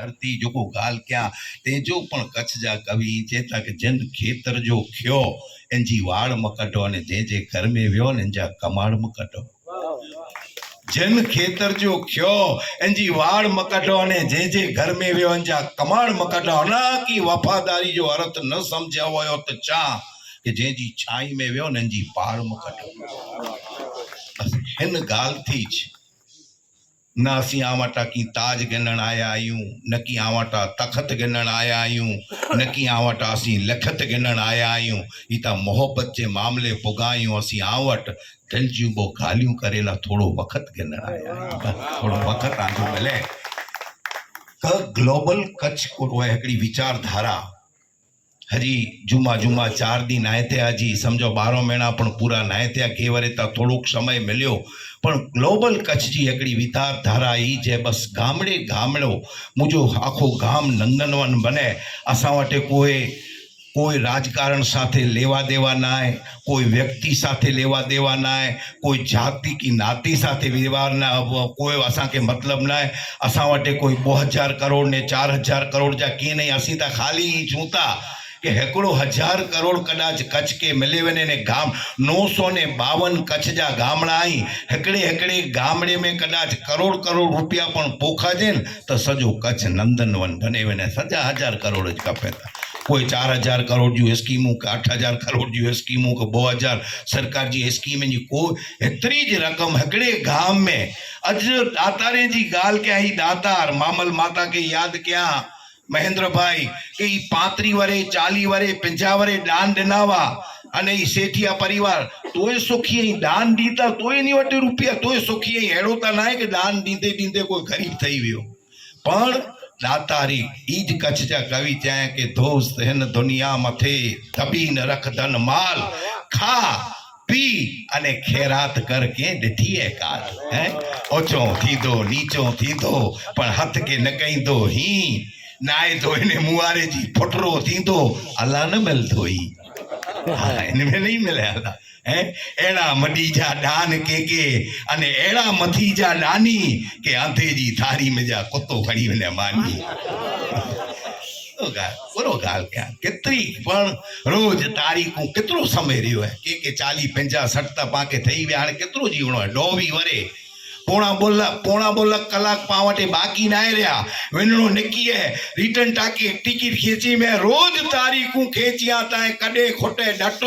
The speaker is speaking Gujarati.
ધરતી જોગો ગાલ ક્યાં તેજો પણ કચ્છ જા કવિ ચેતા કે જન ખેતર જો ખયો એનજી વાળમાં કઢો અને જે જે કર્મે વ્યો ને જા કમાળમાં કઢો જન ખેતર જો ખયો એનજી વાળ મકઢો અને જે જે ઘર મે વ્યો અંજા કમાળ મકઢો ના કી વફાદારી જો અર્થ ન સમજ્યા હોય તો ચા કે જેજી છાઈ મે વ્યો ને એનજી પાળ મકઢો બસ હિન ગાલ થી જ न नासीं आवाटा की ताज गिनण आया आहियूं न की आवाटा तख़्त गिनण आया आहियूं न की आवाटा असीं लखत गिनण आया आहियूं ही त मोहबत जे मामले पुगायूं असीं आवट दिलि जूं बो ॻाल्हियूं करे लाइ थोरो वक़्तु गिनण आया थोरो वक़्तु आंदो मिले त ग्लोबल कच्छ हिकिड़ी वीचारधारा હજી જુમા જુમા ચાર દી નાય થયા હજી સમજો બારો મહિના પણ પૂરા નાય થયા કેવા રહેતા થોડોક સમય મળ્યો પણ ગ્લોબલ કચ્છજી એકડી વિચારધારા એ જે બસ ગામડે ગામડો મુજો આખું ગામ નંદનવન બને અસાં વટે કોઈ કોઈ રાજકારણ સાથે લેવા દેવા નાય કોઈ વ્યક્તિ સાથે લેવા દેવા નાય કોઈ જાતિ કે નાતી સાથે વ્યવહાર ના કોઈ અસાંકે મતલબ નાય અસાં વટે કોઈ બો હજાર કરોડ ને ચાર હજાર કરોડ જા કે નહીં અસીતા ખાલી ચૂંતા કે હકડો હજાર કરોડ કડાજ કચકે મિલેને ગામ 952 કચજા ગામડા હકડે હકડે ગામડે મે કડાજ કરોડ કરોડ રૂપિયા પણ પૂખા દે તો સજો કચ નંદન વંદન એને સજા હજાર કરોડ જ કપેટ કોઈ 4000 કરોડ જુ સ્કીમો કે 8000 કરોડ જુ સ્કીમો કે 2000 સરકારજી સ્કીમે ની કો ઇતરી જ રકમ હકડે ગામ મે અજ દાતારેજી ગાલ કે આહી દાતાર મામલ માતા કે યાદ ક્યા महेंद्र भाई ए पात्री वरे चाली वरे पिंजा वरे दान देनावा अने ई सेठिया परिवार तोय सुखी दान दीता तोय नी वटे रुपया तोय सुखी हेड़ो ता ना है दान दीते दीते कोई गरीब थई वियो पण दातारी ईज कच्छ जा कवि चाहे के दोस्त हन दुनिया मथे तभी न रख धन माल खा पी अने खेरात कर के दिठी है काल है ओचो थी दो नीचो थी दो पर हथ के न कहीं दो ही નાય ધોઈને મુવારે થી ફટરો થીંદો અલા ન મળતો ઈ હા એને મેં નહીં મળે અલા હે એડા મડીજા ડાન કે કે અને એડા મથીજા ડાની કે આંધેજી થારી મજા કોતો ઘડી મને માની બરો ગાલ ક્યાં કેતરી પણ રોજ તારીખું કેટલો સમય રહ્યો હે કે કે ચાલી પંજા સટતા પાકે થઈ ગયા હાણે કેટલો જીવણો હે ડોવી વરે पौना बोल पौना बोल कलाक वे बाकी ना रहा वनणो निकी है रिटर्न टाके टिकट खींची मैं रोज तारीखू खींची आता डट